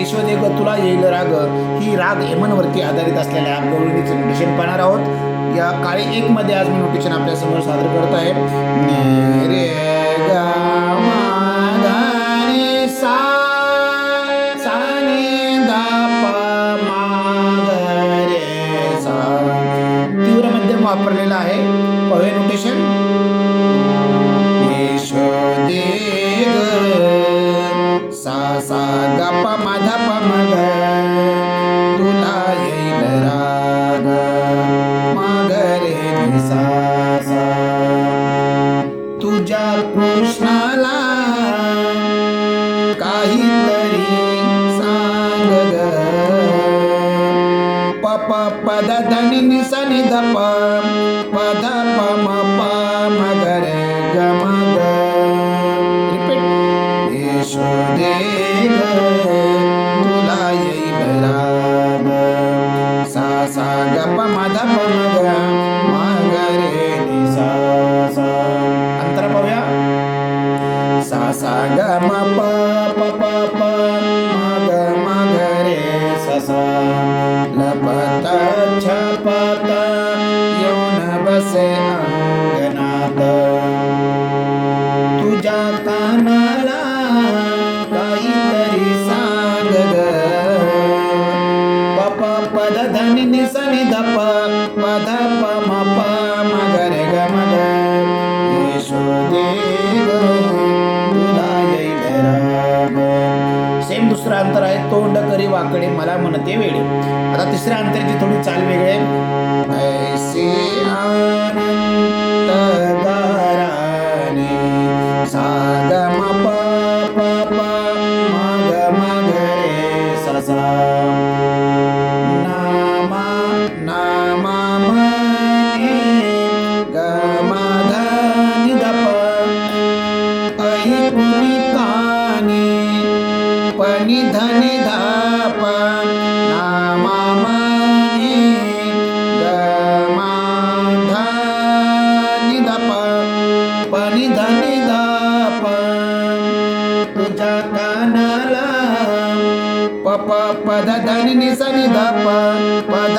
यशोदेव तुला येईल राग. ही राग हेमनवरती आधारित असलेल्या गवळणीचं नोटेशन पाहणार आहोत. या काळी एक मध्ये आज मी नोटेशन आपल्यासमोर सादर करत आहे. रे गा मा सा सा रे सा. तीव्र मध्यम वापरलेला आहे. पवे नोटेशन तुझ्या कृष्णाला काहीतरी सांग ग प प प द ध नि नि सा नि ध प प ध प म प म ग. रे ग म ग रिपीट यशोदे ग ग प म ध प म ग म ग अंतर पाहूया. सा सा ग म प प प प म ग रे सा लपत छपत येऊन बसे अंगणात. तुझ्या ध नि नि सा नि ध प प रे ग तुला सेम दुसरं अंतर आहे तोंड करी वाकडे मला म्हणते वेळे आता तिसऱ्या अंतराची थोडी चाल वेगळी आहे ऐसे धनि धाप नामा मने ग मा धनी धनि पनी धनी धाप तुझ्या कानाला प पद धनि ध धनी नि सा नि ध प प ध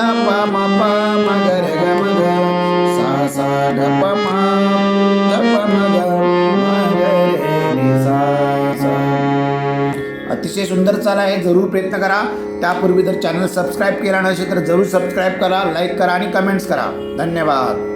ग अतिशय सुंदर चाल आहे. जरूर प्रयत्न करा. त्यापूर्वी जर चॅनल सबस्क्राईब केला नसेल तर जरूर सबस्क्राईब करा लाईक करा आणि कमेंट्स करा. धन्यवाद.